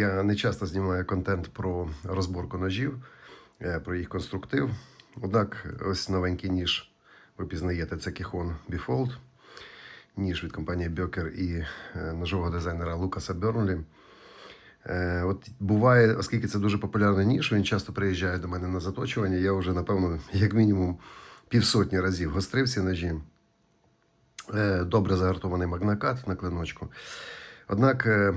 Я не часто знімаю контент про розборку ножів, е, про їх конструктив. Однак, ось новенький ніж ви пізнаєте, це Кіхон Біфолд. Ніж від компанії Бьокер і е, ножового дизайнера Лукаса Бернлі. Е, От буває, оскільки це дуже популярний ніж, він часто приїжджає до мене на заточування. Я вже, напевно, як мінімум півсотні разів гострив ці ножі. Добре загартований магнакат на клиночку. Однак е,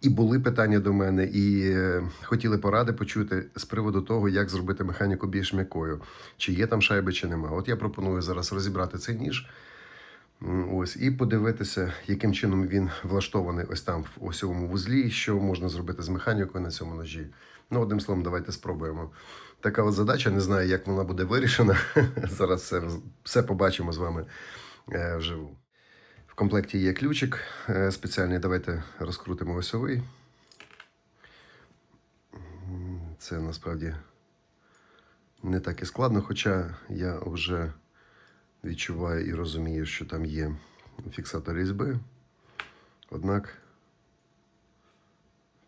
і були питання до мене, і е, хотіли поради почути з приводу того, як зробити механіку більш м'якою, чи є там шайби, чи нема. От я пропоную зараз розібрати цей ніж. Ось, і подивитися, яким чином він влаштований ось там в осьовому вузлі, що можна зробити з механікою на цьому ножі. Ну, одним словом, давайте спробуємо. Така от задача, не знаю, як вона буде вирішена. Зараз все, все побачимо з вами е, вживу. Комплекті є ключик е, спеціальний. Давайте розкрутимо осьовий. Це насправді не так і складно, хоча я вже відчуваю і розумію, що там є фіксатор різьби. Однак,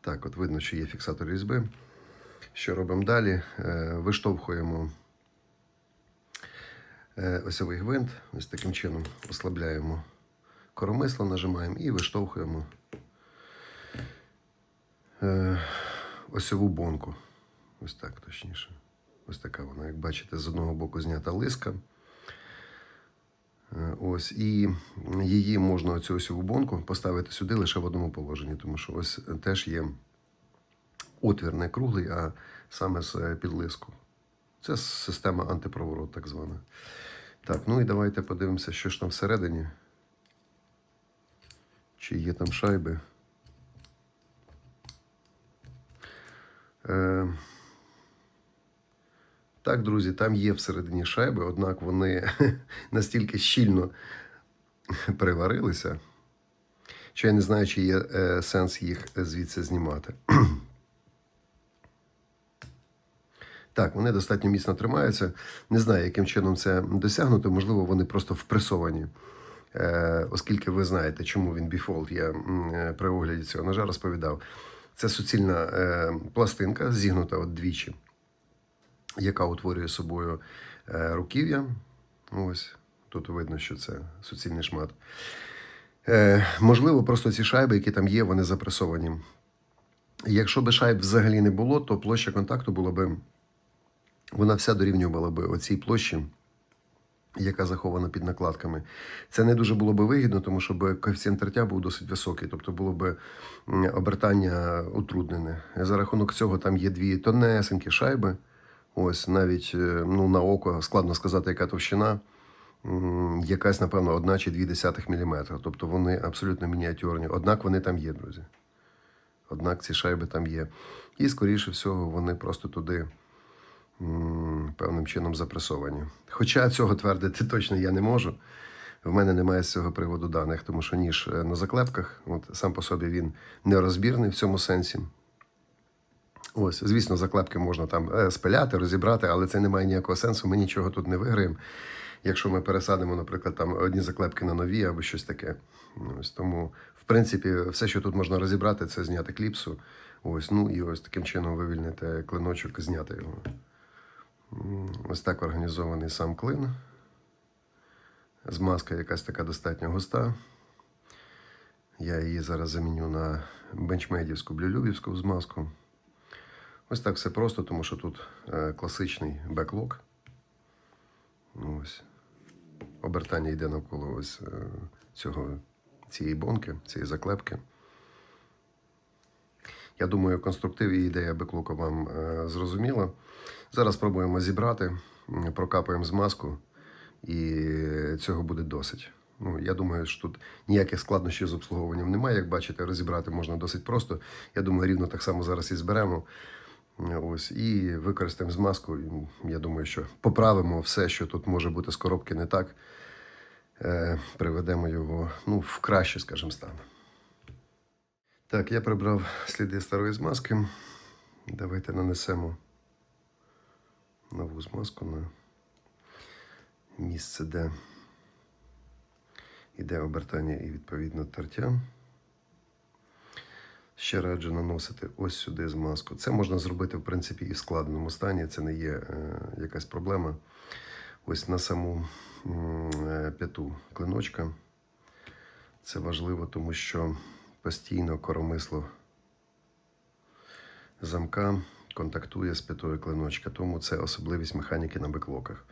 так, от видно, що є фіксатор різьби. Що робимо далі? Е, Виштовхуємо е, осьовий гвинт. Ось таким чином ослабляємо коромисло, нажимаємо і виштовхуємо е, осьову бонку. Ось так точніше. Ось така вона, як бачите, з одного боку знята лиска. Е, Ось, і її можна цю осьову бонку поставити сюди лише в одному положенні, тому що ось теж є отвір не круглий, а саме з е, підлиску. Це система антипроворот, так звана. Так, ну і давайте подивимося, що ж там всередині. Чи є там шайби. Е, так, друзі, там є всередині шайби, однак вони настільки щільно приварилися, що я не знаю, чи є е, сенс їх звідси знімати. Так, вони достатньо міцно тримаються. Не знаю, яким чином це досягнуто. Можливо, вони просто впресовані. Е, оскільки ви знаєте, чому він біфолт, я е, при огляді цього ножа розповідав. Це суцільна е, пластинка, зігнута от двічі, яка утворює собою руків'я. Ось тут видно, що це суцільний шмат. Можливо, просто ці шайби, які там є, вони запресовані. Якщо би шайб взагалі не було, то площа контакту була би, вона вся дорівнювала би оцій площі, яка захована під накладками. Це не дуже було би вигідно, тому що коефіцієнт тертя був досить високий, тобто було би обертання утруднене. За рахунок цього там є дві тонесенькі шайби. Ось навіть е, ну, на око складно сказати, яка товщина. Якась, напевно, одна чи дві десятих міліметра. Тобто вони абсолютно мініатюрні. Однак вони там є, друзі. Однак ці шайби там є. І, скоріше всього, вони просто туди певним чином запресовані. Хоча цього твердити точно я не можу. В мене немає з цього приводу даних, тому що ніж е, на заклепках, от сам по собі він нерозбірний в цьому сенсі. Ось, звісно, заклепки можна там е, спиляти, розібрати, але це не має ніякого сенсу. Ми нічого тут не виграємо. Якщо ми пересадимо, наприклад, там одні заклепки на нові або щось таке. Ось тому, в принципі, все, що тут можна розібрати, це зняти кліпсу. Ось, ну і ось таким чином вивільнити клиночок, зняти його. Ось так організований сам клин. Змазка якась така достатньо густа. Я її зараз заміню на бенчмейдівську блюлюбівську змазку. Ось так все просто, тому що тут е, класичний беклок. Ось. Обертання йде навколо ось е, цього, цієї бонки, цієї заклепки. Я думаю, конструктив і ідея беклока вам е, зрозуміла. Зараз спробуємо зібрати, прокапаємо змазку, і цього буде досить. Ну, я думаю, що тут ніяких складнощів з обслуговуванням немає. Як бачите, розібрати можна досить просто. Я думаю, рівно так само зараз і зберемо. Ось, і використаємо змазку. Я думаю, що поправимо все, що тут може бути з коробки не так. Е, приведемо його ну, в краще, скажімо, стан. Так, я прибрав сліди старої змазки. Давайте нанесемо нову змазку на місце, де йде обертання і відповідно тертя. Ще раджу наносити ось сюди змазку. Це можна зробити, в принципі, і в складеному стані, це не є е, якась проблема. Ось на саму е, п'яту клиночка. Це важливо, тому що постійно коромисло замка контактує з п'ятою клиночка, тому це особливість механіки на беклоках.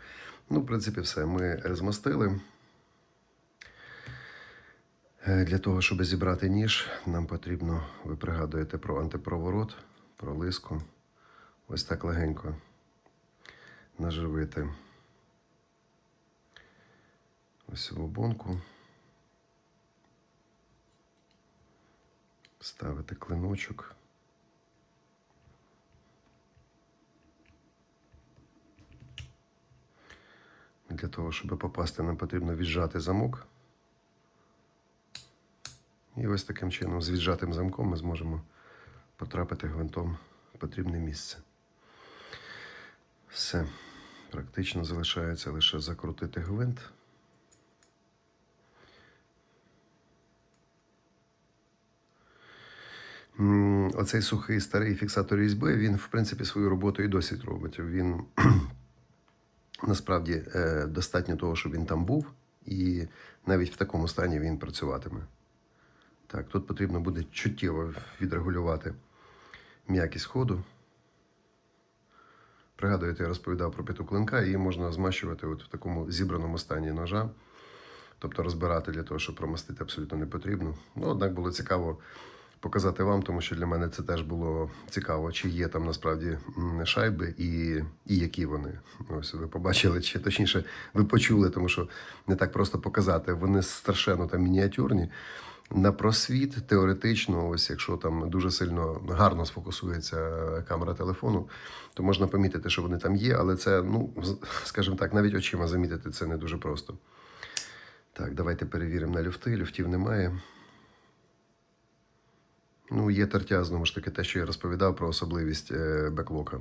Ну, в принципі, все. Ми змастили. Е, Для того, щоб зібрати ніж, нам потрібно, ви пригадуєте про антипроворот, про лиску. Ось так легенько наживити ось в обонку. Ставити клиночок. Для того, щоб попасти, нам потрібно віджати замок. І ось таким чином, з віджатим замком, ми зможемо потрапити гвинтом в потрібне місце. Все. Практично залишається лише закрутити гвинт. Оцей сухий старий фіксатор різьби, він, в принципі, свою роботу і досить робить. Він насправді е, достатньо того, щоб він там був, і навіть в такому стані він працюватиме. Так, тут потрібно буде чуттєво відрегулювати м'якість ходу. Пригадуєте, я розповідав про п'яту клинка, її можна змащувати от в такому зібраному стані ножа, тобто розбирати для того, щоб промастити абсолютно не потрібно. Ну, однак було цікаво показати вам, тому що для мене це теж було цікаво, чи є там насправді шайби і, і які вони. Ось ви побачили, чи точніше, ви почули, тому що не так просто показати. Вони страшенно там мініатюрні. На просвіт теоретично, ось якщо там дуже сильно гарно сфокусується камера телефону, то можна помітити, що вони там є, але це, ну, скажімо так, навіть очима замітити це не дуже просто. Так, давайте перевіримо на люфти. Люфтів немає. Ну, є тертя, знову ж таки, те, що я розповідав про особливість е, беклока.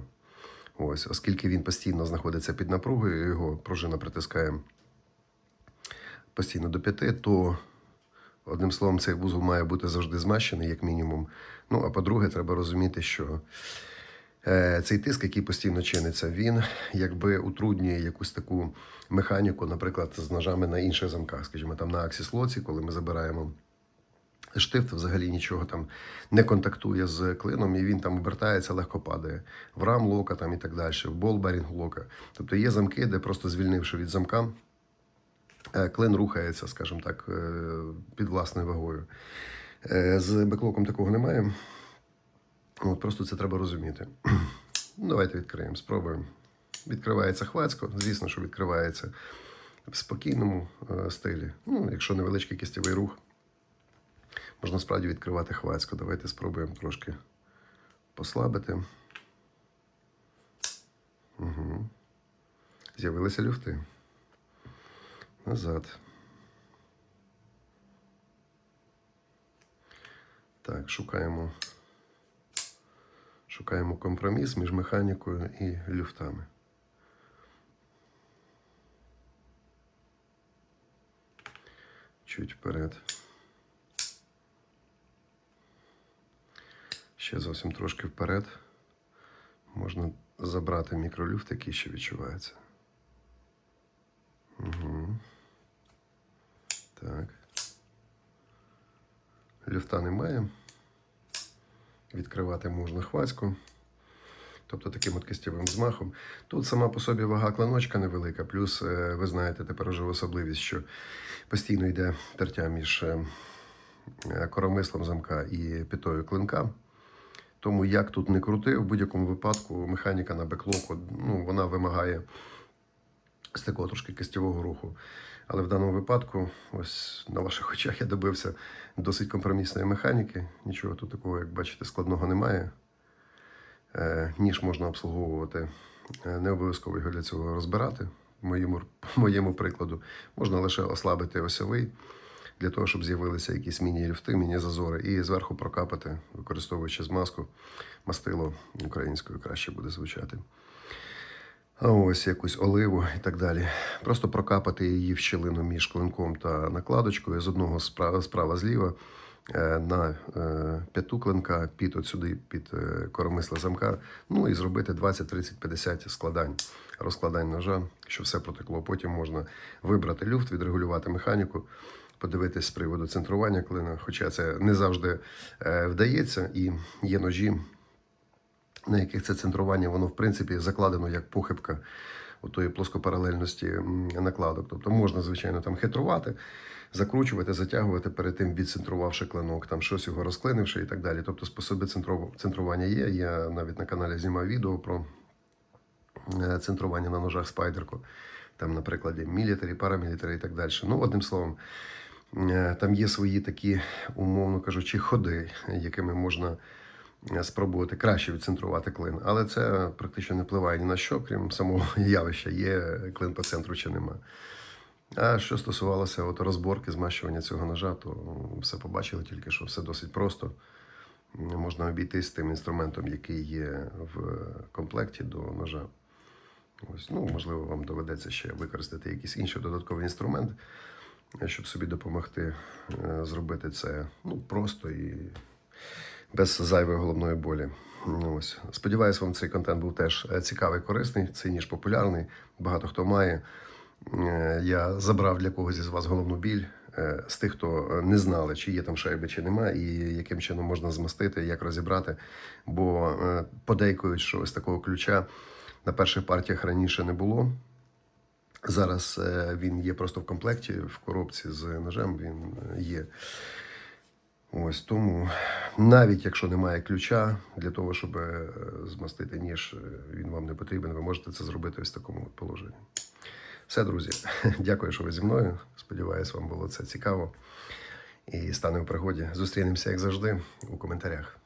Ось, оскільки він постійно знаходиться під напругою, його пружина притискає постійно до п'яти, то одним словом, цей вузол має бути завжди змащений, як мінімум. Ну, а по-друге, треба розуміти, що е, цей тиск, який постійно чиниться, він якби утруднює якусь таку механіку, наприклад, з ножами на інших замках, скажімо, там на аксіслоці, коли ми забираємо штифт взагалі нічого там не контактує з клином, і він там обертається, легко падає. В рам лока там і так далі, в болбарінг лока. Тобто є замки, де просто звільнивши від замка, е, клин рухається, скажімо так, е, під власною вагою. Е, З беклоком такого немає. От просто це треба розуміти. Ну, Давайте відкриємо, спробуємо. Відкривається хвацько, звісно, що відкривається в спокійному стилі. Ну, якщо невеличкий кістєвий рух, можна справді відкривати хвацько. Давайте спробуємо трошки послабити. Угу. З'явилися люфти. Назад. Так, шукаємо. Шукаємо компроміс між механікою і люфтами. Чуть вперед. Ще зовсім трошки вперед. Можна забрати мікролюфт, який ще відчувається. Угу. Так. Люфта немає. Відкривати можна хвацьку. Тобто таким от кистєвим змахом. Тут сама по собі вага клиночка невелика, плюс е, ви знаєте тепер уже особливість, що постійно йде тертя між е, коромислом замка і п'ятою клинка. Тому як тут не крути, в будь-якому випадку механіка на беклоку ну, вона вимагає з такого трошки кистєвого руху. Але в даному випадку, ось на ваших очах я добився досить компромісної механіки. Нічого тут такого, як бачите, складного немає. Е, ніж можна обслуговувати. Е, Не обов'язково його для цього розбирати. Моєму, моєму прикладу можна лише ослабити осьовий для того, щоб з'явилися якісь міні-люфти, міні-зазори, і зверху прокапати, використовуючи змазку, мастило українською краще буде звучати. А ось якусь оливу і так далі. Просто прокапати її в щілину між клинком та накладочкою з одного справа, справа зліва, е, на е, п'яту клинка, під сюди, під е, коромисла замка. Ну і зробити 20, 30, 50 складань, розкладань ножа, щоб все протекло. Потім можна вибрати люфт, відрегулювати механіку, подивитись з приводу центрування клина. Хоча це не завжди е, вдається, і є ножі, на яких це центрування, воно в принципі закладено як похибка у тої плоскопаралельності накладок. Тобто можна, звичайно, там хитрувати, закручувати, затягувати перед тим, відцентрувавши клинок, там щось його розклинивши і так далі. Тобто способи центрування є. Я навіть на каналі знімав відео про е, центрування на ножах спайдерку. Там, на мілітарі, парамілітарі і так далі. Ну, одним словом, там є свої такі, умовно кажучи, ходи, якими можна е, спробувати краще відцентрувати клин. Але це практично не впливає ні на що, крім самого явища, є клин по центру чи нема. А що стосувалося от розборки, змащування цього ножа, то ну, все побачили тільки, що все досить просто. Можна обійтись тим інструментом, який є в комплекті до ножа. Ось, ну, можливо, вам доведеться ще використати якийсь інший додатковий інструмент, е, щоб собі допомогти е, зробити це ну, просто і без зайвої головної болі. Ну, Ось. Сподіваюсь, вам цей контент був теж е, цікавий, корисний. Цей ніж популярний, багато хто має. Е, Я забрав для когось із вас головну біль з тих, хто не знали, чи є там шайби, чи нема, і яким чином можна змастити, як розібрати. Бо подейкують, що ось такого ключа на перших партіях раніше не було. Зараз е, він є просто в комплекті, в коробці з ножем він е, є. Ось тому, навіть якщо немає ключа для того, щоб е, змастити ніж, він вам не потрібен. Ви можете це зробити ось в такому положенні. Все, друзі, дякую, що ви зі мною. Сподіваюсь, вам було це цікаво і стане в пригоді. Зустрінемося, як завжди, у коментарях.